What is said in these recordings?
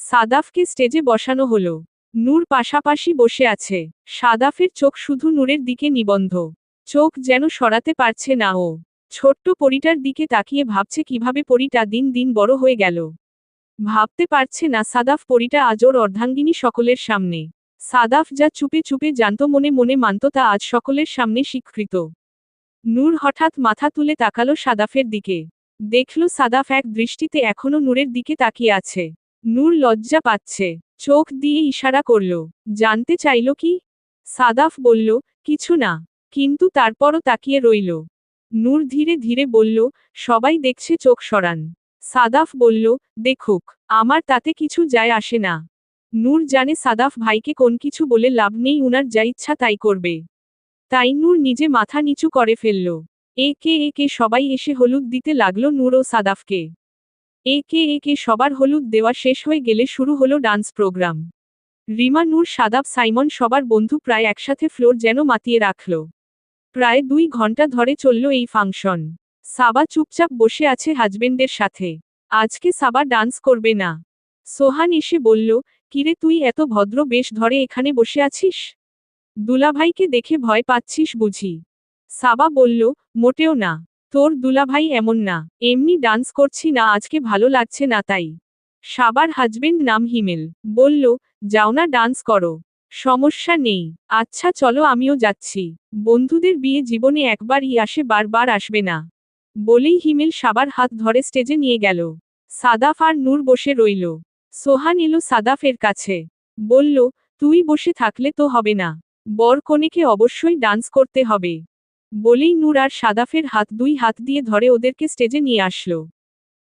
সাদাফকে স্টেজে বসানো হলো। নূর পাশাপাশি বসে আছে। সাদাফের চোখ শুধু নূরের দিকে নিবন্ধ। চোখ যেন সরাতে পারছে না ও। ছোট্ট পরিটার দিকে তাকিয়ে ভাবছে কীভাবে পরিটা দিন দিন বড় হয়ে গেল। ভাবতে পারছে না সাদাফ পরিটা আজর অর্ধাঙ্গিনী সকলের সামনে। সাদাফ যা চুপে চুপে জানত মনে মনে মানত তা আজ সকলের সামনে স্বীকৃত। নূর হঠাৎ মাথা তুলে তাকালো সাদাফের দিকে। দেখল সাদাফ এক দৃষ্টিতে এখনও নূরের দিকে তাকিয়ে আছে। নূর লজ্জা পাচ্ছে। চোখ দিয়ে ইশারা করল। জানতে চাইল কি? সাদাফ বলল, কিছু না। কিন্তু তারপরও তাকিয়ে রইল। নূর ধীরে ধীরে বলল, সবাই দেখছে চোখ সরান। সাদাফ বলল, দেখুক, আমার তাতে কিছু যায় আসে না। নূর জানে সাদাফ ভাইকে কোন কিছু বলে লাভ নেই, উনার যা ইচ্ছা তাই করবে। তাই নূর নিজে মাথা নিচু করে ফেলল। একে একে সবাই এসে হলুদ দিতে লাগল নূর ও সাদাফকে। একে একে সবার হলুদ দেওয়া শেষ হয়ে গেলে শুরু হলো dance program. Rima Noor, Shadab, Simon সবার বন্ধু প্রায় একসাথে ফ্লোর যেন মাতিয়ে রাখল। প্রায় দুই ঘণ্টা ধরে চলল এই ফাংশন। সাবা চুপচাপ বসে আছে হাজবেন্ডের সাথে। আজকে সাবা ডান্স করবে না। সোহান এসে বলল, কিরে তুই এত ভদ্র বেশ ধরে এখানে বসে আছিস? দুলাভাইকে দেখে ভয় পাচ্ছিস বুঝি। সাবা বলল, মোটেও না। তোর দুলাভাই এমন না, এমনি ডান্স করছি না, আজকে ভালো লাগছে না তাই। সাবার হাজবেন্ড নাম হিমেল, বলল, যাও না ডান্স করো, সমস্যা নেই আচ্ছা চলো আমিও যাচ্ছি, বন্ধুদের বিয়ে জীবনে একবারই আসে বারবার আসবে না। বলেই হিমেল সাবার হাত ধরে স্টেজে নিয়ে গেল। সাদাফ আর নূর বসে রইল। সোহান এলো সাদাফের কাছে, বলল, তুই বসে থাকলে তো হবে না, বর কনেকে অবশ্যই ডান্স করতে হবে। বলেই নূর আর সাদাফের হাত দুই হাত দিয়ে ধরে ওদেরকে স্টেজে নিয়ে আসলো।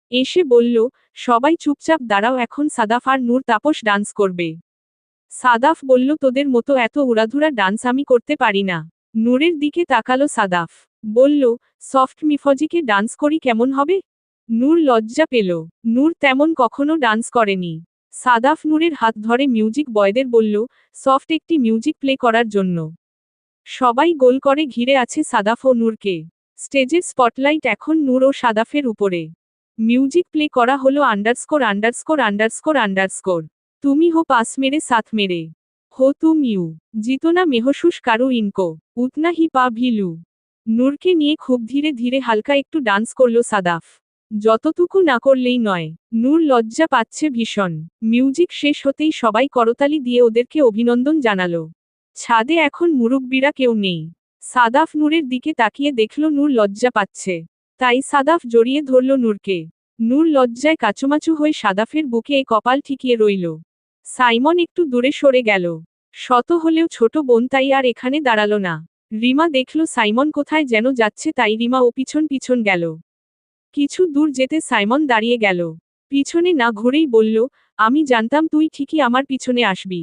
এসে বলল, সবাই চুপচাপ দাঁড়াও, এখন সাদাফ আর নূর তাপস ডান্স করবে। সাদাফ বলল, তোদের মতো এত উড়াধুরা ডান্স আমি করতে পারি না। নূরের দিকে তাকালো সাদাফ। বলল, সফট মিফজিকে ডান্স করি কেমন হবে? নূর লজ্জা পেল। নূর তেমন কখনো ডান্স করেনি। সাদাফ নূরের হাত ধরে মিউজিক বয়দের বলল, সফট একটি মিউজিক প্লে করার জন্য। সবাই গোল করে ঘিরে আছে সাদাফ ও নূরকে। স্টেজের স্পটলাইট এখন নূর ও সাদাফের উপরে। মিউজিক প্লে করা হলো আন্ডারস্কোর আন্ডারস্কোর আন্ডারস্কোর আন্ডারস্কোর। তুমি হো পাস মেরে, সাথ মেরে। হো তুম ইউ। জিতনা মেহসুস কারও ইনকো। উতনা হি পা ভিলু নূরকে নিয়ে খুব ধীরে ধীরে হালকা একটু ডান্স করল সাদাফ। যতটুকু না করলেই নয়। নূর লজ্জা পাচ্ছে ভীষণ। মিউজিক শেষ হতেই সবাই করতালি দিয়ে ওদেরকে অভিনন্দন জানালো। ছাদে এখন মুরব্বীরা কেউ নেই। সাদাফ নূরের দিকে তাকিয়ে দেখল নূর লজ্জা পাচ্ছে। তাই সাদাফ জড়িয়ে ধরল নূরকে। নূর লজ্জায় কাচুমাচু হয়ে সাদাফের বুকে এ কপাল ঠিকিয়ে রইল। সাইমন একটু দূরে সরে গেল। শত হলেও ছোট বোন তাই আর এখানে দাঁড়াল না। রিমা দেখল সাইমন কোথায় যেন যাচ্ছে তাই রিমা ও পিছন পিছন গেল। কিছু দূর যেতে সাইমন দাঁড়িয়ে গেল। পিছনে না ঘুরেই বলল, আমি জানতাম তুই ঠিকই আমার পিছনে আসবি।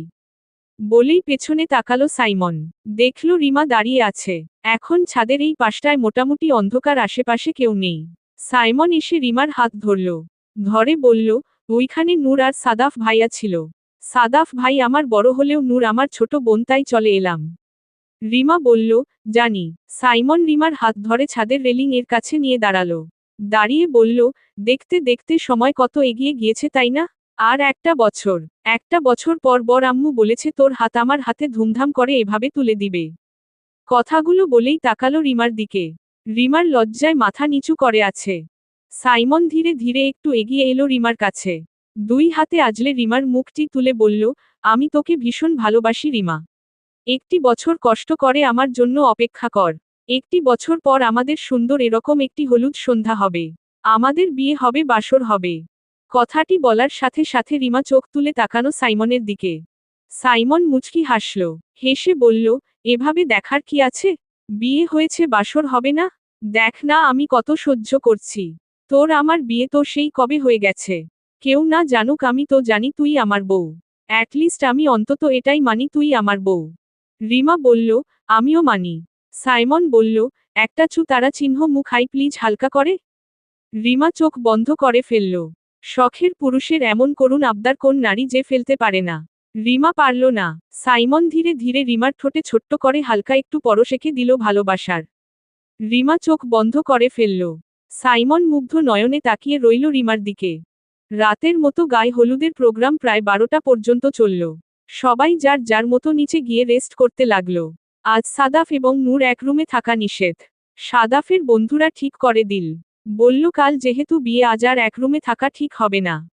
বলেই পেছনে তাকালো সাইমন। দেখল রিমা দাঁড়িয়ে আছে। এখন ছাদের এই পাশটায় মোটামুটি অন্ধকার, আশেপাশে কেউ নেই। সাইমন এসে রিমার হাত ধরল। ধরে বলল, ওইখানে নূর আর সাদাফ ভাইয়া ছিল। সাদাফ ভাই আমার বড় হলেও নূর আমার ছোট বোন, তাই চলে এলাম। রিমা বলল, জানি। সাইমন রিমার হাত ধরে ছাদের রেলিং এর কাছে নিয়ে দাঁড়াল। দাঁড়িয়ে বলল, দেখতে দেখতে সময় কত এগিয়ে গিয়েছে, তাই না? আর একটা বছর। একটা বছর পর বর আম্মু বলেছে, তোর হাত আমার হাতে ধুমধাম করে এভাবে তুলে দিবে। কথাগুলো বলেই তাকালো রিমার দিকে। রিমার লজ্জায় মাথা নিচু করে আছে। সাইমন ধীরে ধীরে একটু এগিয়ে এলো রিমার কাছে। দুই হাতে আজলে রিমার মুখটি তুলে বলল, আমি তোকে ভীষণ ভালোবাসি রিমা। একটি বছর কষ্ট করে আমার জন্য অপেক্ষা কর। একটি বছর পর আমাদের সুন্দর এরকম একটি হলুদ সন্ধ্যা হবে। আমাদের বিয়ে হবে, বাসর হবে। কথাটি বলার সাথে সাথে রিমা চোখ তুলে তাকানো সাইমনের দিকে। সাইমন মুচকি হাসল, হেসে বলল, এভাবে দেখার কি আছে? বিয়ে হয়েছে বাসর হবে না? দেখ না আমি কত সহ্য করছি। তোর আমার বিয়ে তো সেই কবে হয়ে গেছে। কেউ না জানুক আমি তো জানি তুই আমার বউ। অ্যাটলিস্ট আমি অন্তত এটাই মানি তুই আমার বউ। রিমা বলল, আমিও মানি। সাইমন বলল, একটা চু তারা চিহ্ন মুখ হাই প্লিজ হালকা করে। রিমা চোখ বন্ধ করে ফেলল। শখের পুরুষের এমন করুণ আবদার কোন নারী যে ফেলতে পারে না? রিমা পারল না। সাইমন ধীরে ধীরে রিমার ঠোঁটে ছোট্ট করে হালকা একটু পরশেখে দিল ভালোবাসার। রিমা চোখ বন্ধ করে ফেলল। সাইমন মুগ্ধ নয়নে তাকিয়ে রইল রিমার দিকে। রাতের মতো গায়ে হলুদের প্রোগ্রাম প্রায় বারোটা পর্যন্ত চলল। সবাই যার যার মতো নিচে গিয়ে রেস্ট করতে লাগল। আজ সাদাফ এবং নূর এক রুমে থাকা নিষেধ। সাদাফের বন্ধুরা ঠিক করে দিল। বলল, কাল যেহেতু বিয়ে, আজ আর এক রুমে থাকা ঠিক হবে না।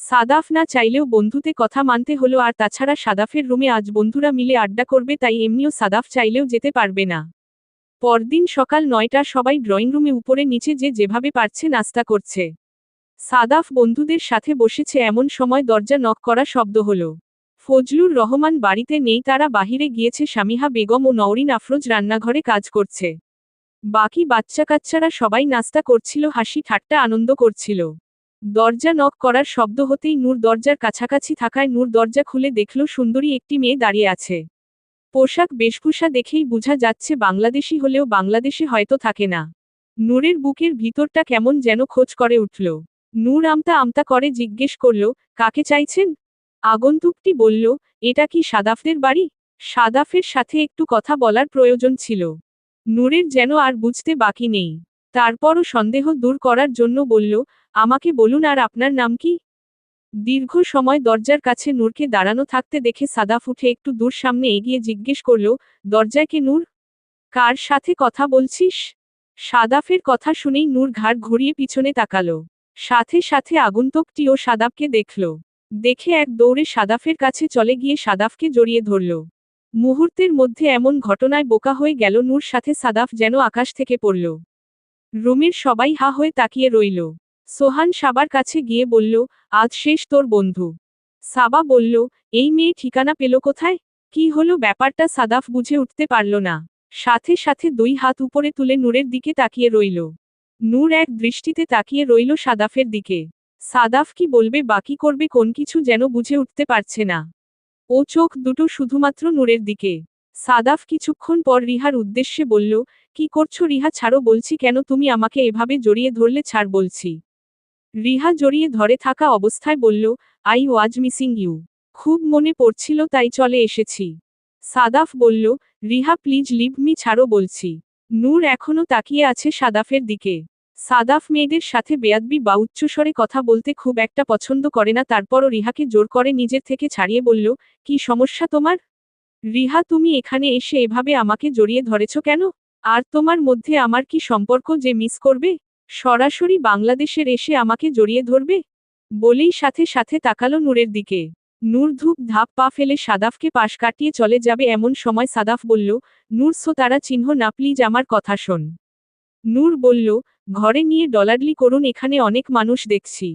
সাদাফ না চাইলেও বন্ধুতে কথা মানতে হলো, আর তাছাড়া সাদাফের রুমে আজ বন্ধুরা মিলে আড্ডা করবে, তাই এমনিও সাদাফ চাইলেও যেতে পারবে না। পরদিন সকাল নয়টা সবাই ড্রয়িং রুমে উপরে নিচে যে যেভাবে পারছে নাস্তা করছে। সাদাফ বন্ধুদের সাথে বসেছে, এমন সময় দরজা নক করা শব্দ হল। ফজলুর রহমান বাড়িতে নেই, তারা বাহিরে গিয়েছে স্বামীহা বেগম ও নওরিন আফরোজ রান্নাঘরে কাজ করছে। বাকি বাচ্চা কাচ্চারা সবাই নাস্তা করছিল, হাসি, ঠাট্টা, আনন্দ করছিল। দরজা নক করার শব্দ হতেই নূর দরজার কাছাকাছি থাকায় নূর দরজা খুলে দেখল সুন্দরী একটি মেয়ে দাঁড়িয়ে আছে। পোশাক বেশভূষা দেখেই বোঝা যাচ্ছে বাংলাদেশি হলেও বাংলাদেশে হয়তো থাকে না। নূরের বুকের ভিতরটা কেমন যেন খোঁজ করে উঠল। নূর আমতা আমতা করে জিজ্ঞেস করল, কাকে চাইছেন? আগন্তুকটি বলল, এটা কি সাদাফদের বাড়ি? সাদাফের সাথে একটু কথা বলার প্রয়োজন ছিল। নূরের যেন আর বুঝতে বাকি নেই। তারপরও সন্দেহ দূর করার জন্য বলল, আমাকে বলুন আর আপনার নাম কি? দীর্ঘ সময় দরজার কাছে নূরকে দাঁড়ানো থাকতে দেখে সাদাফ উঠে একটু দূর সামনে এগিয়ে জিজ্ঞেস করল, দরজায় কে নূর? কার সাথে কথা বলছিস? সাদাফের কথা শুনেই নূর ঘাড় ঘুরিয়ে পিছনে তাকালো। সাথে সাথে আগন্তুকটিও সাদাফকে দেখল। দেখে এক দৌড়ে সাদাফের কাছে চলে গিয়ে সাদাফকে জড়িয়ে ধরল। মুহূর্তের মধ্যে এমন ঘটনায় বোকা হয়ে গেল নূর সাথে সাদাফ যেন আকাশ থেকে পড়ল। রুমির সবাই হা হয়ে তাকিয়ে রইল। সোহান সাবার কাছে গিয়ে বলল, আজ শেষ তোর বন্ধু। সাবা বলল, এই মেয়ে ঠিকানা পেল কোথায়? কি হলো ব্যাপারটা সাদাফ বুঝে উঠতে পারল না। সাথে সাথে দুই হাত উপরে তুলে নূরের দিকে তাকিয়ে রইল। নূর এক দৃষ্টিতে তাকিয়ে রইল সাদাফের দিকে। সাদাফ কি বলবে, বাকি করবে, কোন কিছু যেন বুঝে উঠতে পারছে না। ও চোখ দুটো শুধুমাত্র নূরের দিকে। সাদাফ কিছুক্ষণ পর রিহার উদ্দেশ্যে বলল, কি করছ রিহা, ছাড়ো বলছি, কেন তুমি আমাকে এভাবে জড়িয়ে ধরলে, ছাড় বলছি। রিহা জড়িয়ে ধরে থাকা অবস্থায় বলল, আই ওয়াজ মিসিং ইউ। খুব মনে পড়ছিল, তাই চলে এসেছি। সাদাফ বলল, রিহা, প্লিজ লিভ মি, ছাড়ো বলছি। নূর এখনও তাকিয়ে আছে সাদাফের দিকে। সাদাফ মেয়েদের সাথে বেয়াদবি বা উচ্চস্বরে কথা বলতে খুব একটা পছন্দ করে না, তারপরও রিহাকে জোর করে নিজের থেকে ছাড়িয়ে বলল, কি সমস্যা তোমার? রিহা, তুমি এখানে এসে এভাবে আমাকে জড়িয়ে ধরেছ কেন? আর তোমার মধ্যে আমার কি সম্পর্ক যে মিস করবে? সরাসরি বাংলাদেশের এসে আমাকে জড়িয়ে ধরবে? বলেই সাথে সাথে তাকালো নূরের দিকে। নূর ধূপ ধাপ পা ফেলে সাদাফকে পাশ কাটিয়ে চলে যাবে এমন সময় সাদাফ বলল, নূর, সো তারা চিহ্ন না, প্লিজ আমার কথা শোন। নূর বলল ঘরে নিয়ে ডলারলি করুন এখানে অনেক মানুষ দেখছি।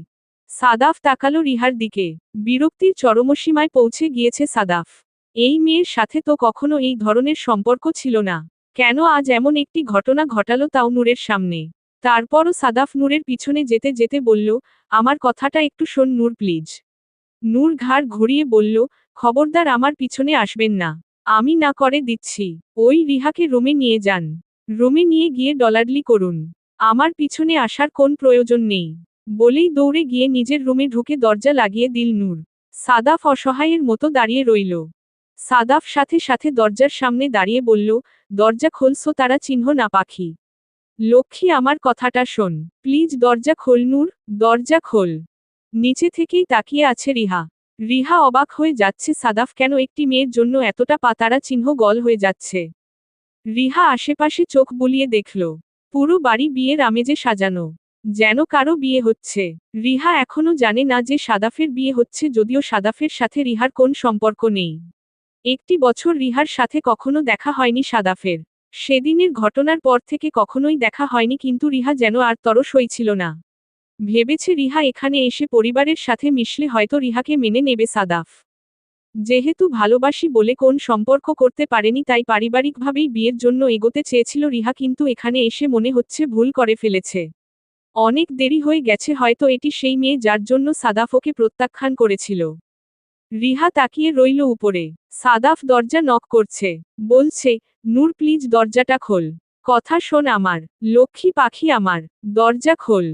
সাদাফ তাকালো রিহার দিকে। বিরক্তির চরমসীমায় পৌঁছে গিয়েছে সাদাফ। এই মেয়ের সাথে তো কখনো এই ধরনের সম্পর্ক ছিল না। কেন আজ এমন একটি ঘটনা ঘটালো তাও নূরের সামনে। তারপরও সাদাফ নূরের পিছনে যেতে যেতে বলল, আমার কথাটা একটু শোন নূর, প্লিজ। নূর ঘাড় ঘুরিয়ে বলল, খবরদার আমার পিছনে আসবেন না। আমি না করে দিচ্ছি। ওই রিহাকে রুমে নিয়ে যান। রুমে নিয়ে গিয়ে ডলারলি করুন। আমার পিছনে আসার কোন প্রয়োজন নেই। বলেই দৌড়ে গিয়ে নিজের রুমে ঢুকে দরজা লাগিয়ে দিল নূর। সাদাফ অসহায়ের মতো দাঁড়িয়ে রইল। সাদাফ সাথে সাথে দরজার সামনে দাঁড়িয়ে বলল, দরজা খোলসো তারা চিহ্ন না পাখি। লক্ষ্মী, আমার কথাটা শোন। প্লিজ দরজা খোল নূর, দরজা খোল। নিচে থেকেই তাকিয়ে আছে রিহা। রিহা অবাক হয়ে যাচ্ছে, সাদাফ, কেন একটি মেয়ের জন্য এতটা পাতারা চিহ্ন গল হয়ে যাচ্ছে? রিহা আশেপাশে চোখ বুলিয়ে দেখল। পুরো বাড়ি বিয়ের আমেজে সাজানো। যেন কারও বিয়ে হচ্ছে। রিহা এখনও জানে না যে সাদাফের বিয়ে হচ্ছে যদিও সাদাফের সাথে রিহার কোন সম্পর্ক নেই। একটি বছর রিহার সাথে কখনো দেখা হয়নি সাদাফের। সেদিনের ঘটনার পর থেকে কখনোই দেখা হয়নি কিন্তু রিহা যেন আর তরস হয়েছিল না। ভেবেছে রিহা এখানে এসে পরিবারের সাথে মিশলে হয়তো রিহাকে মেনে নেবে সাদাফ। যেহেতু ভালোবাসি বলে কোন সম্পর্ক করতে পারেনি, তাই পারিবারিকভাবেই বিয়ের জন্য এগোতে চেয়েছিল রিহা, কিন্তু এখানে এসে মনে হচ্ছে ভুল করে ফেলেছে। অনেক দেরি হয়ে গেছে, হয়তো এটি সেই মেয়ে যার জন্য সাদাফ ওকে প্রত্যাখ্যান করেছিল। রিহা তাকিয়ে রইল উপরে। সাদাফ দরজা নক করছে। বলছে, নূর, প্লিজ দরজাটা খোল। কথা শোন আমার। লক্ষ্মী পাখি আমার। দরজা খোল।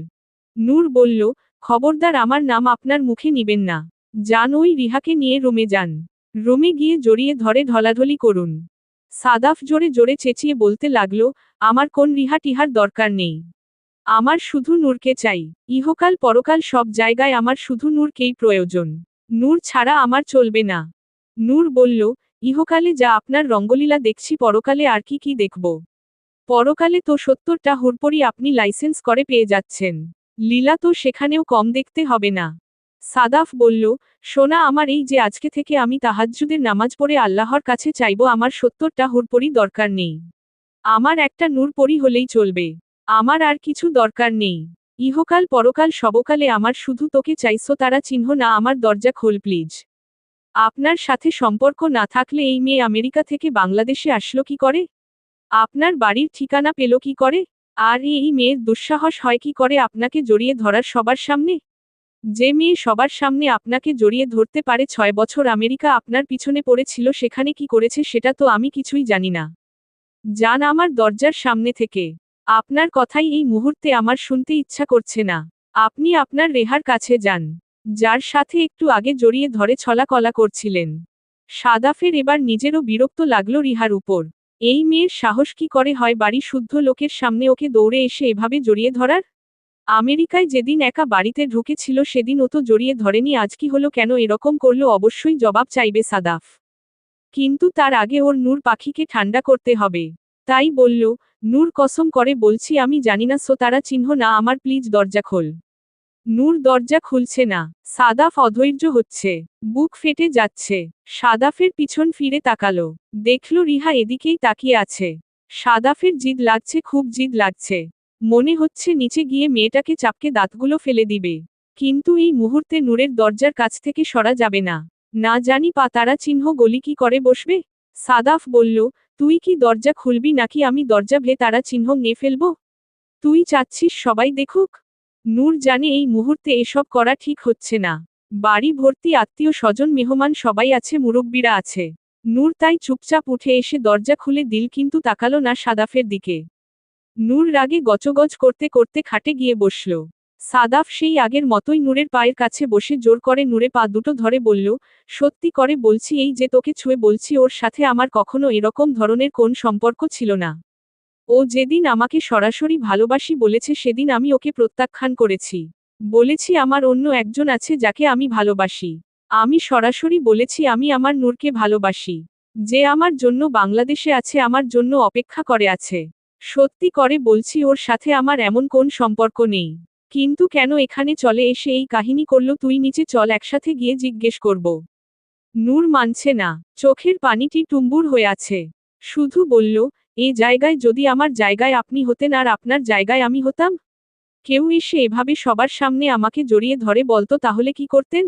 নূর বলল, খবরদার, আমার নাম আপনার মুখে নিবেন না। যান ওই রিহাকে নিয়ে রুমে যান। রুমে গিয়ে জড়িয়ে ধরে ঢলাঢলি করুন। সাদাফ জোরে জোরে চেঁচিয়ে বলতে লাগল, আমার কোন রিহা টিহার দরকার নেই। আমার শুধু নূরকে চাই। ইহকাল পরকাল সব জায়গায় আমার শুধু নূরকেই প্রয়োজন। নূর ছাড়া আমার চলবে না। নূর বলল, ইহকালে যা আপনার রঙ্গলীলা দেখছি, পরকালে আর কি কি দেখব? পরকালে তো সত্তরটা হুরপরি আপনি লাইসেন্স করে পেয়ে যাচ্ছেন। লীলা তো সেখানেও কম দেখতে হবে না। সাদাফ বলল সোনা আমার এই যে আজকে থেকে আমি তাহাজ্জুদের নামাজ পড়ে আল্লাহর কাছে চাইব, আমার সত্তরটা হুরপরি দরকার নেই। আমার একটা নূরপরি হলেই চলবে। আমার আর কিছু দরকার নেই। ইহকাল পরকাল সবকালে আমার শুধু তোকে চাইছো তারা চিহ্ন, না আমার দরজা খোল প্লিজ। আপনার সাথে সম্পর্ক না থাকলে এই মেয়ে আমেরিকা থেকে বাংলাদেশে আসলো কি করে? আপনার বাড়ির ঠিকানা পেল কি করে? আর এই মেয়ের দুঃসাহস হয় কি করে আপনাকে জড়িয়ে ধরার সবার সামনে? যে মেয়ে সবার সামনে আপনাকে জড়িয়ে ধরতে পারে ছয় বছর আমেরিকা আপনার পিছনে পড়েছিল সেখানে কি করেছে সেটা তো আমি কিছুই জানি না। যান আমার দরজার সামনে থেকে। আপনার কথাই এই মুহূর্তে আমার শুনতে ইচ্ছা করছে না। আপনি আপনার রেহার কাছে যান। যার সাথে একটু আগে জড়িয়ে ধরে ছলাকলা করছিলেন। সাদাফের এবার নিজেরও বিরক্ত লাগল রিহার উপর। এই মেয়ের সাহস কি করে হয় বাড়ি শুদ্ধ লোকের সামনে ওকে দৌড়ে এসে এভাবে জড়িয়ে ধরার? আমেরিকায় যেদিন একা বাড়িতে ঢুকেছিল সেদিন ও তো জড়িয়ে ধরেনি আজ কি হলো, কেন এরকম করল, অবশ্যই জবাব চাইবে সাদাফ। কিন্তু তার আগে ওর নূর পাখিকে ঠান্ডা করতে হবে। তাই বলল, নূর কসম করে বলছি, আমি জানি না সো তারা চিহ্ন না, আমার প্লিজ দরজা খোল। নূর দরজা খুলছে না। সাদাফ অধৈর্য হচ্ছে। বুক ফেটে যাচ্ছে। সাদাফের পিছন ফিরে তাকালো। দেখল রিহা এদিকেই তাকিয়ে আছে। সাদাফের জিদ লাগছে, খুব জিদ লাগছে। মনে হচ্ছে নিচে গিয়ে মেয়েটাকে চাপকে দাঁতগুলো ফেলে দিবে। কিন্তু এই মুহূর্তে নূরের দরজার কাছ থেকে সরা যাবে না। না জানি পা তারা চিহ্ন গলি কি করে বসবে? সাদাফ বলল, তুই কি দরজা খুলবি নাকি আমি দরজা ভে তারা চিহ্ন নিয়ে ফেলব? তুই চাচ্ছিস সবাই দেখুক? নূর জানে এই মুহূর্তে এসব করা ঠিক হচ্ছে না। বাড়ি ভর্তি আত্মীয় স্বজন মেহমান সবাই আছে, মুরব্বীরা আছে। নূর তাই চুপচাপ উঠে এসে দরজা খুলে দিল কিন্তু তাকালো না সাদাফের দিকে। নূর রাগে গজগজ করতে করতে খাটে গিয়ে বসল। সাদাফ সেই আগের মতোই নূরের পায়ের কাছে বসে জোর করে নূরে পা দুটো ধরে বলল, সত্যি করে বলছি এই যে তোকে ছুঁয়ে বলছি ওর সাথে আমার কখনো এরকম ধরনের কোন সম্পর্ক ছিল না। ও যেদিন আমাকে সরাসরি ভালোবাসি বলেছে সেদিন আমি ওকে প্রত্যাখ্যান করেছি। বলেছি আমার অন্য একজন আছে যাকে আমি ভালোবাসি। আমি সরাসরি বলেছি আমি আমার নূরকে ভালোবাসি। যে আমার জন্য বাংলাদেশে আছে, আমার জন্য অপেক্ষা করে আছে। সত্যি করে বলছি ওর সাথে আমার এমন কোন সম্পর্ক নেই। কিন্তু কেন এখানে চলে এসে এই কাহিনী করল তুই নিচে চল একসাথে গিয়ে জিজ্ঞেস করব। নূর মানছে না, চোখের পানিটি টুম্বুর হয়ে আছে। শুধু বলল, এ জায়গায় যদি আমার জায়গায় আপনি হতেন আর আপনার জায়গায় আমি হতাম? কেউ এসে এভাবে সবার সামনে আমাকে জড়িয়ে ধরে বলতো তাহলে কি করতেন?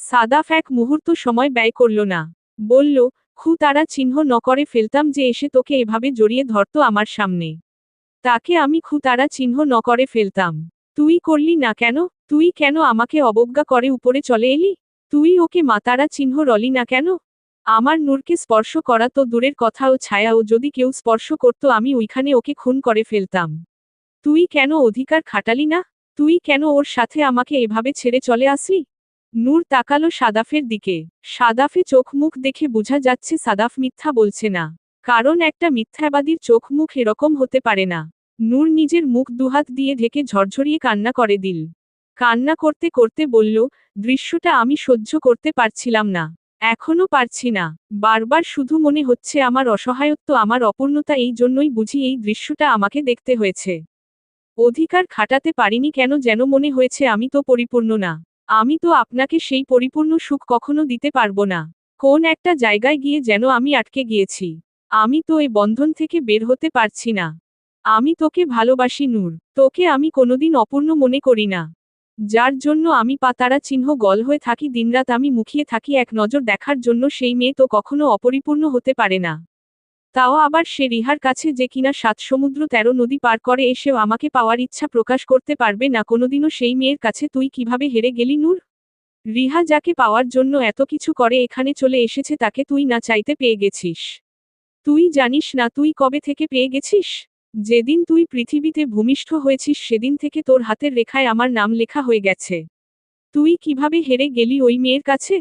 সাদাফ এক মুহূর্ত সময় ব্যয় করল না। বলল খু তারা চিহ্ন ন করে ফেলতাম যে এসে তোকে এভাবে জড়িয়ে ধরত আমার সামনে। তাকে আমি খু তারা চিহ্ন ন করে ফেলতাম। তুই করলি না কেন? তুই কেন আমাকে অবজ্ঞা করে উপরে চলে এলি? তুই ওকে মাতারা চিহ্ন রলি না কেন? আমার নূরকে স্পর্শ করা তো দূরের কথা ও ছায়া ও যদি কেউ স্পর্শ করত আমি ওইখানে ওকে খুন করে ফেলতাম। তুই কেন অধিকার খাটালি না? তুই কেন ওর সাথে আমাকে এভাবে ছেড়ে চলে আসলি? নূর তাকালো সাদাফের দিকে। সাদাফে চোখ মুখ দেখে বোঝা যাচ্ছে সাদাফ মিথ্যা বলছে না। কারণ একটা মিথ্যাবাদীর চোখ মুখ এরকম হতে পারে না। নূর নিজের মুখ দুহাত দিয়ে ঢেকে ঝরঝরিয়ে কান্না করে দিল। কান্না করতে করতে বলল, দৃশ্যটা আমি সহ্য করতে পারছিলাম না। এখনও পারছি না। বারবার শুধু মনে হচ্ছে আমার অসহায়ত্ব, আমার অপূর্ণতা, এই জন্যই বুঝি এই দৃশ্যটা আমাকে দেখতে হয়েছে। অধিকার খাটাতে পারিনি কেন যেন মনে হয়েছে আমি তো পরিপূর্ণ না। আমি তো আপনাকে সেই পরিপূর্ণ সুখ কখনো দিতে পারব না। কোন একটা জায়গায় গিয়ে যেন আমি আটকে গিয়েছি। আমি তো এই বন্ধন থেকে বের হতে পারছি না। আমি তোকে ভালোবাসি, নূর। তোকে আমি কোনোদিন অপূর্ণ মনে করি না। যার জন্য আমি পাতারা চিহ্ন গল হয়ে থাকি, দিনরাত আমি মুখিয়ে থাকি, এক নজর দেখার জন্য সেই মেয়ে তো কখনো অপরিপূর্ণ হতে পারে না। তাও আবার সে রিহার কাছে যে কিনা সাত সমুদ্র তেরো নদী পার করে এসেও আমাকে পাওয়ার ইচ্ছা প্রকাশ করতে পারবে না, কোনোদিনও সেই মেয়ের কাছে তুই কীভাবে হেরে গেলি নূর? রিহা যাকে পাওয়ার জন্য এত কিছু করে এখানে চলে এসেছে তাকে তুই না চাইতে পেয়ে গেছিস। তুই জানিস না তুই কবে থেকে পেয়ে গেছিস? যেদিন তুই পৃথিবীতে ভূমিষ্ঠ হয়েছিস সেদিন থেকে তোর হাতের রেখায় আমার নাম লেখা হয়ে গেছে। তুই কীভাবে হেরে গেলি ওই মেয়ের কাছে?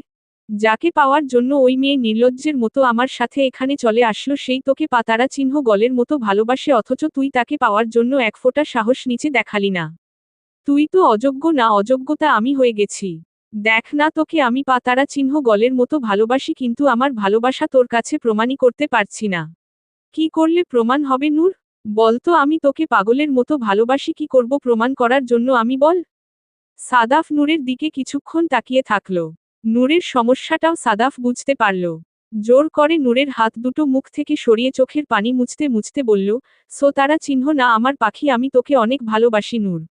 যাকে পাওয়ার জন্য ওই মেয়ে নির্লজ্জের মতো আমার সাথে এখানে চলে আসলো, সেই তোকে পাতারা চিহ্ন গলের মতো ভালোবাসে, অথচ তুই তাকে পাওয়ার জন্য এক ফোঁটা সাহস নিচে দেখালি না। তুই তো অযোগ্য না, অযোগ্যতা আমি হয়ে গেছি। দেখ না তোকে আমি পাতারা চিহ্ন গলের মতো ভালোবাসি, কিন্তু আমার ভালোবাসা তোর কাছে প্রমাণই করতে পারছি না। কি করলে প্রমাণ হবে নূর? বলতো আমি তোকে পাগলের মতো ভালোবাসি, কি করব প্রমাণ করার জন্য আমি বল? সাদাফ নূরের দিকে কিছুক্ষণ তাকিয়ে থাকল। নূরের সমস্যাটাও সাদাফ বুঝতে পারল। জোর করে নূরের হাত দুটো মুখ থেকে সরিয়ে চোখের পানি মুছতে মুছতে বলল, সো তারা চিহ্ন না, আমার পাখি, আমি তোকে অনেক ভালোবাসি নূর।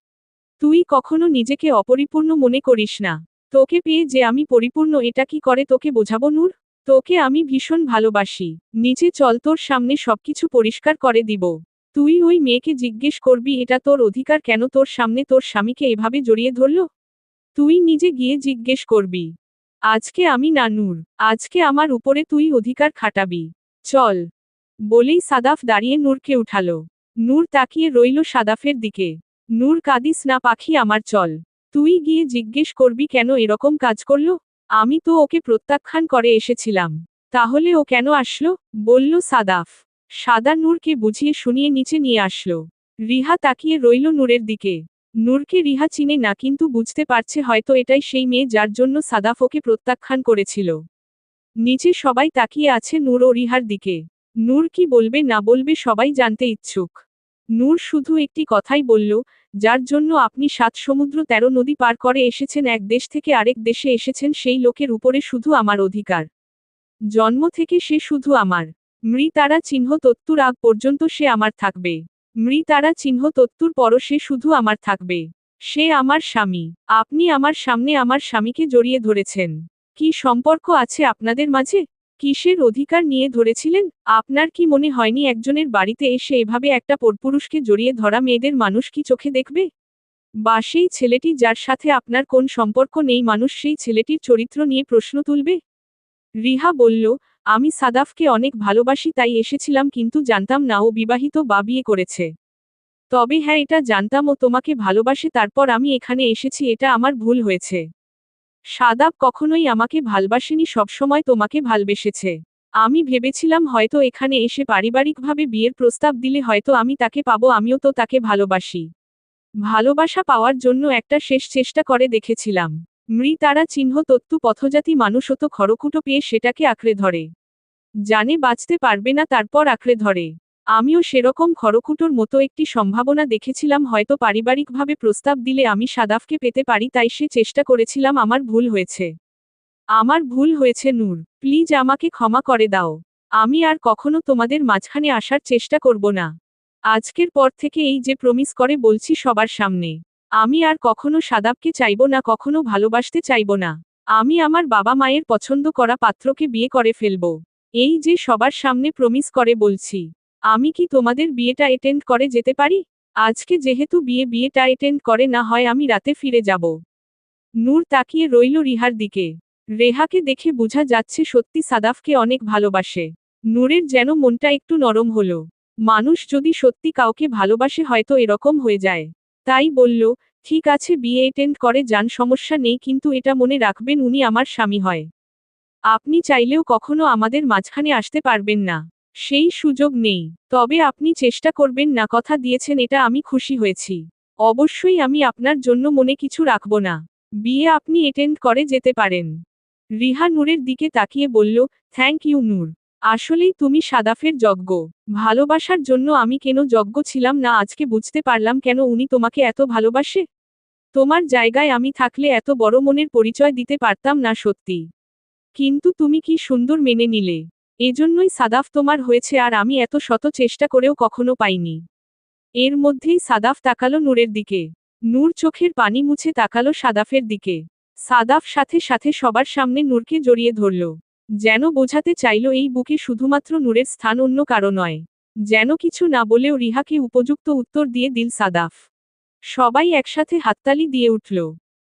তুই কখনো নিজেকে অপরিপূর্ণ মনে করিস না। তোকে পেয়ে যে আমি পরিপূর্ণ, এটা কি করে তোকে বোঝাবো নূর? তোকে আমি ভীষণ ভালোবাসি। নিচে চল, তোর সামনে সবকিছু পরিষ্কার করে দিব। তুই ওই মেয়েকে জিজ্ঞেস করবি, এটা তোর অধিকার কেন তোর সামনে তোর স্বামীকে এভাবে জড়িয়ে ধরল? তুই নিজে গিয়ে জিজ্ঞেস করবি। আজকে আমি না নূর আজকে আমার উপরে তুই অধিকার খাটাবি। চল। বলেই সাদাফ দাঁড়িয়ে নূরকে উঠালো। নূর তাকিয়ে রইল সাদাফের দিকে। নূর কাদিস না পাখি আমার চল। তুই গিয়ে জিজ্ঞেস করবি কেন এরকম কাজ করল? আমি তো ওকে প্রত্যাখ্যান করে এসেছিলাম। তাহলে ও কেন আসলো? বলল সাদাফ। সাদা নূরকে বুঝিয়ে শুনিয়ে নিচে নিয়ে আসলো। রিহা তাকিয়ে রইল নূরের দিকে। নূরকে রিহা চিনে না, কিন্তু বুঝতে পারছে হয়তো এটাই সেই মেয়ে যার জন্য সাদাফ ওকে প্রত্যাখ্যান করেছিল। নিচে সবাই তাকিয়ে আছে নূর ও রিহার দিকে। নূর কি বলবে না বলবে সবাই জানতে ইচ্ছুক। নূর শুধু একটি কথাই বলল, যার জন্য আপনি সাত সমুদ্র তেরো নদী পার করে এসেছেন, এক দেশ থেকে আরেক দেশে এসেছেন, সেই লোকের উপরে শুধু আমার অধিকার। জন্ম থেকে সে শুধু আমার। মৃ তারা চিহ্ন তত্তুর আগ পর্যন্ত সে আমার থাকবে। মৃ তারা চিহ্ন তত্তুর পর সে শুধু আমার থাকবে। সে আমার স্বামী। আপনি আমার সামনে আমার স্বামীকে জড়িয়ে ধরেছেন। কি সম্পর্ক আছে আপনাদের মাঝে? কিসের অধিকার নিয়ে ধরেছিলেন? আপনার কি মনে হয়নি একজনের বাড়িতে এসে এভাবে একটা পরপুরুষকে জড়িয়ে ধরা মেয়েদের মানুষ কি চোখে দেখবে? বা সেই ছেলেটি যার সাথে আপনার কোন সম্পর্ক নেই মানুষ সেই ছেলেটির চরিত্র নিয়ে প্রশ্ন তুলবে? রিহা বলল আমি সাদাফকে অনেক ভালোবাসি, তাই এসেছিলাম কিন্তু জানতাম না ও বিবাহিত বা বিয়ে করেছে। তবে হ্যাঁ এটা জানতাম ও তোমাকে ভালোবাসে, তারপর আমি এখানে এসেছি, এটা আমার ভুল হয়েছে। সাদাব কখনোই আমাকে ভালবাসেনি, সবসময় তোমাকে ভালবেসেছে। আমি ভেবেছিলাম হয়তো এখানে এসে পারিবারিকভাবে বিয়ের প্রস্তাব দিলে হয়তো আমি তাকে পাবো, আমিও তো তাকে ভালোবাসি। ভালোবাসা পাওয়ার জন্য একটা শেষ চেষ্টা করে দেখেছিলাম। মৃতারা চিহ্ন তত্ত্ব পথজাতি মানুষও তো খড়কুটো পেয়ে সেটাকে আঁকড়ে ধরে। জানে বাঁচতে পারবে না তারপর আঁকড়ে ধরে। আমিও সেরকম খড়কুটোর মতো একটি সম্ভাবনা দেখেছিলাম, হয়তো পারিবারিকভাবে প্রস্তাব দিলে আমি সাদাফকে পেতে পারি, তাই সে চেষ্টা করেছিলাম, আমার ভুল হয়েছে। আমার ভুল হয়েছে, নূর। প্লিজ আমাকে ক্ষমা করে দাও। আমি আর কখনো তোমাদের মাঝখানে আসার চেষ্টা করব না। আজকের পর থেকে এই যে প্রমিস করে বলছি সবার সামনে। আমি আর কখনো সাদাবকে চাইব না, কখনো ভালোবাসতে চাইব না। আমি আমার বাবা মায়ের পছন্দ করা পাত্রকে বিয়ে করে ফেলব। এই যে সবার সামনে প্রমিস করে বলছি। আমি কি তোমাদের বিয়েটা অ্যাটেন্ড করে যেতে পারি? আজকে যেহেতু বিয়ে বিয়েটা অ্যাটেন্ড করে না হয় আমি রাতে ফিরে যাব। নূর তাকিয়ে রইল রিহার দিকে। রেহাকে দেখে বোঝা যাচ্ছে সত্যি সাদাফকে অনেক ভালোবাসে। নূরের যেন মনটা একটু নরম হলো। মানুষ যদি সত্যি কাউকে ভালোবাসে হয়তো এরকম হয়ে যায়। তাই বলল, ঠিক আছে, বিয়ে অ্যাটেন্ড করে যান, সমস্যা নেই, কিন্তু এটা মনে রাখবেন উনি আমার স্বামী হয়। আপনি চাইলেও কখনো আমাদের মাঝখানে আসতে পারবেন না। সেই সুযোগ নেই। তবে আপনি চেষ্টা করবেন না, কথা দিয়েছেন এটা আমি খুশি হয়েছি। অবশ্যই আমি আপনার জন্য মনে কিছু রাখব না। বিয়ে আপনি অ্যাটেন্ড করে যেতে পারেন। রিহা নূরের দিকে তাকিয়ে বলল থ্যাংক ইউ নূর। আসলেই তুমি সাদাফের যজ্ঞ। ভালোবাসার জন্য আমি কেন যজ্ঞ ছিলাম না আজকে বুঝতে পারলাম কেন উনি তোমাকে এত ভালোবাসে? তোমার জায়গায় আমি থাকলে এত বড় মনের পরিচয় দিতে পারতাম না সত্যি। কিন্তু তুমি কি সুন্দর মেনে নিলে। এজন্যই সাদাফ তোমার হয়েছে আর আমি এত শত চেষ্টা করেও কখনো পাইনি। এর মধ্যেই সাদাফ তাকালো নূরের দিকে। নূর চোখের পানি মুছে তাকালো সাদাফের দিকে। সাদাফ সাথে সাথে সবার সামনে নূরকে জড়িয়ে ধরল। যেন বোঝাতে চাইল এই বুকে শুধুমাত্র নূরের স্থান অন্য কারও নয়। যেন কিছু না বলেও রিহাকে উপযুক্ত উত্তর দিয়ে দিল সাদাফ। সবাই একসাথে হাততালি দিয়ে উঠল।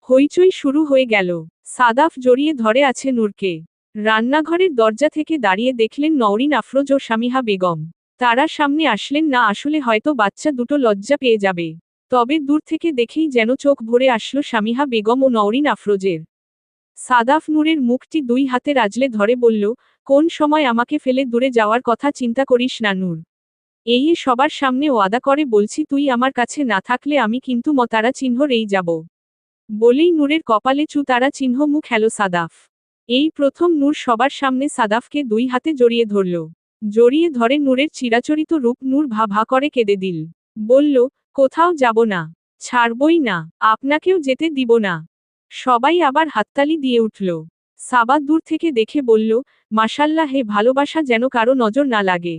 হইচই শুরু হয়ে গেল। সাদাফ জড়িয়ে ধরে আছে নূরকে। রান্নাঘরের দরজা থেকে দাঁড়িয়ে দেখলেন নওরিন, আফরোজ ও স্বামীহা বেগম। তারা সামনে আসলেন, না আসলে হয়তো বাচ্চা দুটো লজ্জা পেয়ে যাবে। তবে দূর থেকে দেখেই যেন চোখ ভরে আসলো স্বামীহা বেগম ও নওরিন, আফরোজের। সাদাফ নূরের মুখটি দুই হাতে রাজলে ধরে বলল, কোন সময় আমাকে ফেলে দূরে যাওয়ার কথা চিন্তা করিস না নূর। এই সবার সামনে ওয়াদা করে বলছি, তুই আমার কাছে না থাকলে আমি কিন্তু মতারা চিহ্ন রেই যাব। বলেই নূরের কপালে চু তারা চিহ্ন মুখ হেলো সাদাফ। এই প্রথম নূর সবার সামনে সাদাফকে দুই হাতে জড়িয়ে ধরল। জড়িয়ে ধরে নূরের চিরাচরিত রূপ নূর ভা ভা করে কেঁদে দিল। বলল, কোথাও যাব না। ছাড়বই না। আপনাকেও যেতে দিব না। সবাই আবার হাততালি দিয়ে উঠল। সাবা দূর থেকে দেখে বলল মাসাল্লাহ হে ভালোবাসা যেন কারও নজর না লাগে।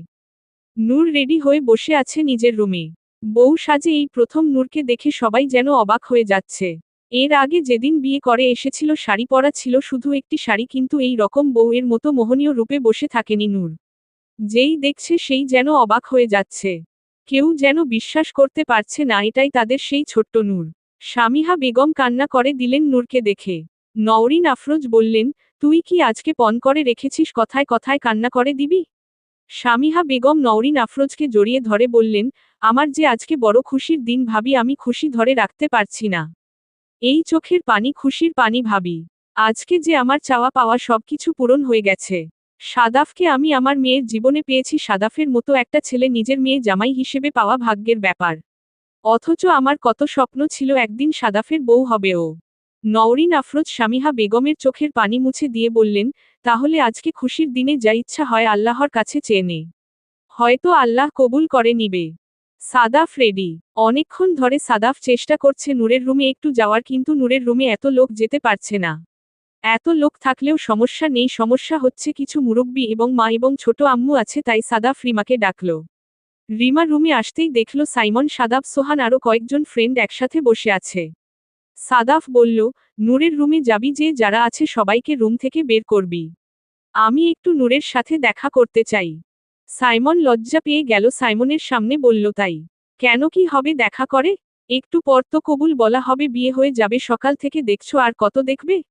নূর রেডি হয়ে বসে আছে নিজের রুমে। বউ সাজে এই প্রথম নূরকে দেখে সবাই যেন অবাক হয়ে যাচ্ছে। এর আগে যেদিন বিয়ে করে এসেছিল, শাড়ি পরা ছিল শুধু একটি শাড়ি, কিন্তু এই রকম বউয়ের মতো মোহনীয় রূপে বসে থাকেনি নূর। যেই দেখছে সেই যেন অবাক হয়ে যাচ্ছে। কেউ যেন বিশ্বাস করতে পারছে না, এটাই তাদের সেই ছোট্ট নূর। স্বামীহা বেগম কান্না করে দিলেন নূরকে দেখে। নওরিন আফরোজ বললেন, তুই কি আজকে পণ করে রেখেছিস, কথায় কথায় কান্না করে দিবি? স্বামীহা বেগম নওরিন আফরোজকে জড়িয়ে ধরে বললেন, আমার যে আজকে বড় খুশির দিন ভাবি, আমি খুশি ধরে রাখতে পারছি না। এই চোখের পানি খুশির পানি ভাবি। আজকে যে আমার চাওয়া পাওয়া সবকিছু পূরণ হয়ে গেছে। সাদাফকে আমি আমার মেয়ের জীবনে পেয়েছি সাদাফের মতো একটা ছেলে নিজের মেয়ে জামাই হিসেবে পাওয়া ভাগ্যের ব্যাপার। অথচ আমার কত স্বপ্ন ছিল একদিন সাদাফের বউ হবে ও নওরিন আফরোজ স্বামীহা বেগমের চোখের পানি মুছে দিয়ে বললেন, তাহলে আজকে খুশির দিনে যা ইচ্ছা হয় আল্লাহর কাছে চেয়ে নে। হয়তো আল্লাহ কবুল করে নিবে। সাদাফ রেডি। অনেকক্ষণ ধরে সাদাফ চেষ্টা করছে নূরের রুমে একটু যাওয়ার, কিন্তু নূরের রুমে এত লোক যেতে পারছে না। এত লোক থাকলেও সমস্যা নেই, সমস্যা হচ্ছে কিছু মুরব্বী এবং মা এবং ছোট আম্মু আছে, তাই সাদাফ রিমাকে ডাকল। রিমা রুমে আসতেই দেখল সাইমন, সাদাফ, সোহান আরও কয়েকজন ফ্রেন্ড একসাথে বসে আছে। সাদাফ বলল, নূরের রুমে যাবি যে, যারা আছে সবাইকে রুম থেকে বের করবি। আমি একটু নূরের সাথে দেখা করতে চাই। সাইমন লজ্জা পেয়ে গেল সাইমনের সামনে বলল, তাই? কেন কি হবে দেখা করে? একটু পর তো কবুল বলা হবে, বিয়ে হয়ে যাবে, সকাল থেকে দেখছ আর কত দেখবে?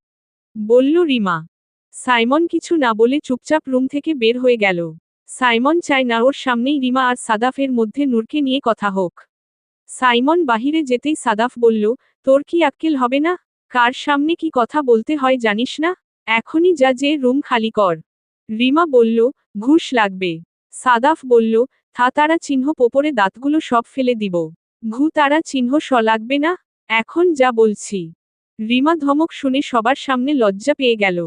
বলল, রিমা। সাইমন কিছু না বলে চুপচাপ রুম থেকে বের হয়ে গেল। সাইমন চায়, না, ওর সামনেই রিমা আর সাদাফের মধ্যে নূরকে নিয়ে কথা হোক। সাইমন বাহিরে যেতেই সাদাফ বলল, তোর কি আক্কেল হবে না? কার সামনে কি কথা বলতে হয় জানিস না? এখনই যা যে রুম খালি কর। রিমা বলল, ঘুষ লাগবে। সাদাফ বলল, থা তারা চিহ্ন পোপরে দাঁতগুলো সব ফেলে দিব। ঘু তারা চিহ্ন স লাগবে না? এখন যা বলছি রিমা ধমক শুনে সবার সামনে লজ্জা পেয়ে গেল।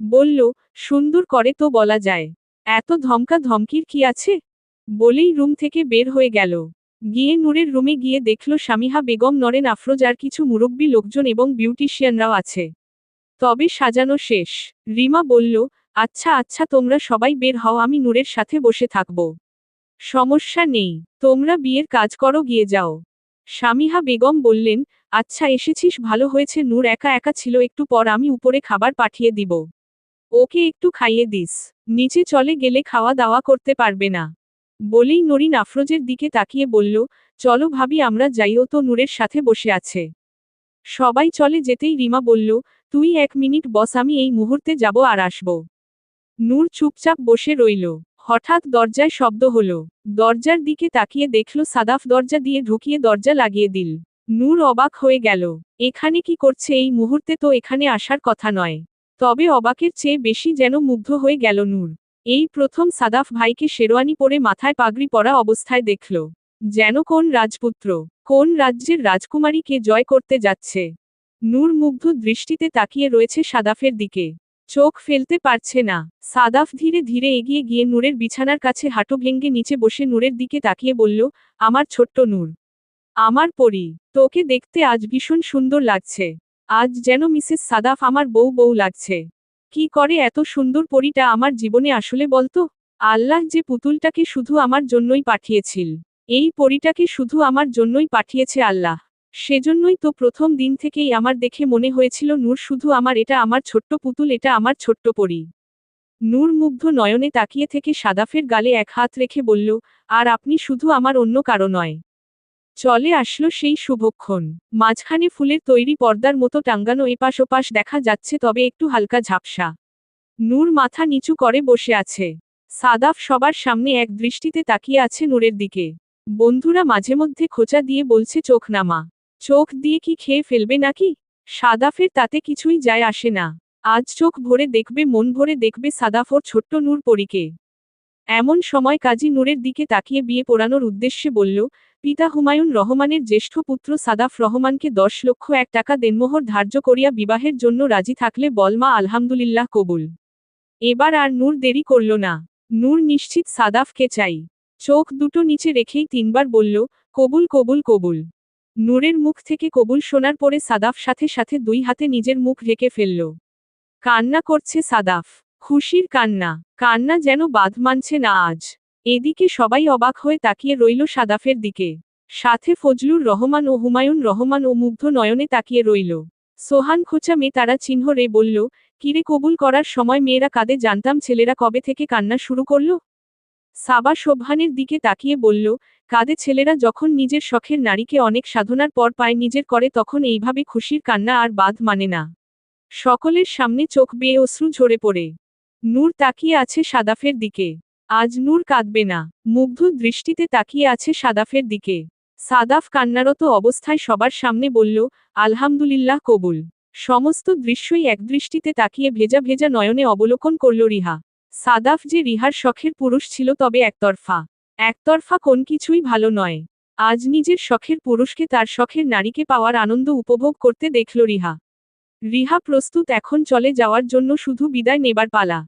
বলল, সুন্দর করে তো বলা যায়। এত ধমকা ধমকির কি আছে বলেই রুম থেকে বের হয়ে গেল। গিয়ে নূরের রুমে গিয়ে দেখল স্বামীহা বেগম, নরেন আফরোজ আর কিছু মুরব্বী লোকজন এবং বিউটিশিয়ানরাও আছে। তবে সাজানো শেষ। রিমা বলল আচ্ছা আচ্ছা তোমরা সবাই বের হও, আমি নূরের সাথে বসে থাকব। সমস্যা নেই, তোমরা বিয়ের কাজ করো, গিয়ে যাও। স্বামীহা বেগম বললেন আচ্ছা এসেছিস, ভালো হয়েছে, নূর একা একা ছিল, একটু পর আমি উপরে খাবার পাঠিয়ে দিব। ওকে একটু খাইয়ে দিস। নিচে চলে গেলে খাওয়া দাওয়া করতে পারবে না। বলেই নরিন আফরোজের দিকে তাকিয়ে বলল, চলো ভাবি, আমরা যাইও তো নূরের সাথে বসে আছে। সবাই চলে যেতেই রিমা বলল, তুই এক মিনিট, বস, আমি এই মুহূর্তে যাব আর আসব। নূর চুপচাপ বসে রইল। হঠাৎ দরজায় শব্দ হলো। দরজার দিকে তাকিয়ে দেখল সাদাফ দরজা দিয়ে ঢুকিয়ে দরজা লাগিয়ে দিল। নূর অবাক হয়ে গেল। এখানে কি করছে এই মুহূর্তে তো এখানে আসার কথা নয়। তবে অবাকের চেয়ে বেশি যেন মুগ্ধ হয়ে গেল নূর। এই প্রথম সাদাফ ভাইকে শেরওয়ানি পরে মাথায় পাগড়ি পরা অবস্থায় দেখল। যেন কোন রাজপুত্র, কোন রাজ্যের রাজকুমারীকে জয় করতে যাচ্ছে। নূর মুগ্ধ দৃষ্টিতে তাকিয়ে রয়েছে সাদাফের দিকে। চোখ ফেলতে পারছে না। সাদাফ ধীরে ধীরে এগিয়ে গিয়ে নূরের বিছানার কাছে হাঁটু ভেঙ্গে নিচে বসে নূরের দিকে তাকিয়ে বলল, আমার ছোট্ট নূর, আমার পরি, তোকে দেখতে আজ ভীষণ সুন্দর লাগছে। আজ যেন মিসেস সাদাফ আমার বউ বউ লাগছে। কি করে এত সুন্দর পরিটা আমার জীবনে আসলে বলতো? আল্লাহ যে পুতুলটাকে শুধু আমার জন্যই পাঠিয়েছিল। এই পরিটাকে শুধু আমার জন্যই পাঠিয়েছে আল্লাহ। সেজন্যই তো প্রথম দিন থেকেই আমার দেখে মনে হয়েছিল নূর শুধু আমার এটা আমার ছোট্ট পুতুল, এটা আমার ছোট্ট পরি। নূর মুগ্ধ নয়নে তাকিয়ে থেকে সাদাফের গালে এক হাত রেখে বলল, আর আপনি শুধু আমার অন্য কারও নয়। চলে আসলো সেই শুভক্ষণ। মাঝখানে ফুলের তৈরি পর্দার মতো টাঙ্গানো এপাশ ওপাশ দেখা যাচ্ছে, তবে একটু হালকা ঝাপসা। নূর মাথা নিচু করে বসে আছে। সাদাফ সবার সামনে এক দৃষ্টিতে তাকিয়ে আছে নূরের দিকে। বন্ধুরা মাঝে মধ্যে খোঁচা দিয়ে বলছে, চোখ নামা। চোখ দিয়ে কি খেয়ে ফেলবে নাকি? সাদাফের তাতে কিছুই যায় আসে না। আজ চোখ ভরে দেখবে, মন ভরে দেখবে সাদাফ ওর ছোট্ট নূর পরীকে। এমন সময় কাজী নূরের দিকে তাকিয়ে বিয়ে পোড়ানোর উদ্দেশ্যে বলল, পিতা হুমায়ুন রহমানের জ্যেষ্ঠ পুত্র সাদাফ রহমানকে দশ লক্ষ এক টাকা দেনমোহর ধার্য করিয়া বিবাহের জন্য রাজি থাকলে বলমা আলহামদুলিল্লাহ কবুল। এবার আর নূর দেরি করল না। নূর নিশ্চিত সাদাফকে চাই। চোখ দুটো নিচে রেখেই তিনবার বলল, কবুল কবুল কবুল। নূরের মুখ থেকে কবুল শোনার পরে সাদাফ সাথে সাথে দুই হাতে নিজের মুখ ঢেকে ফেলল। কান্না করছে সাদাফ। খুশির কান্না। কান্না যেন বাঁধ মানছে না আজ। এদিকে সবাই অবাক হয়ে তাকিয়ে রইল সাদাফের দিকে। সাথে ফজলুর রহমান ও হুমায়ুন রহমান ও মুগ্ধ নয়নে তাকিয়ে রইল। সোহান খোঁচা মেয়ে তারা চিহ্ন রে বলল, কিরে কবুল করার সময় মেয়েরা কাঁদে, জানতাম ছেলেরা কবে থেকে কান্না শুরু করল? সাবা শোভানের দিকে তাকিয়ে বলল, কাঁদে ছেলেরা যখন নিজের শখের নারীকে অনেক সাধনার পর পায় নিজের করে তখন এইভাবে খুশির কান্না আর বাদ মানে না। সকলের সামনে চোখ বেয়ে অশ্রু ঝরে পড়ে। নূর তাকিয়ে আছে সাদাফের দিকে। আজ নূর কাঁদবে না। মুগ্ধ দৃষ্টিতে তাকিয়ে আছে সাদাফের দিকে। সাদাফ কান্নারত অবস্থায় সবার সামনে বলল, আলহামদুলিল্লাহ, কবুল। সমস্ত দৃশ্যই একদৃষ্টিতে তাকিয়ে ভেজা ভেজা নয়নে অবলোকন করল রিহা। সাদাফ যে রিহার শখের পুরুষ ছিল তবে একতরফা। একতরফা কোন কিছুই ভালো নয়। আজ নিজের শখের পুরুষকে তার শখের নারীকে পাওয়ার আনন্দ উপভোগ করতে দেখল রিহা। রিহা প্রস্তুত এখন চলে যাওয়ার জন্য শুধু বিদায় নেবার পালা।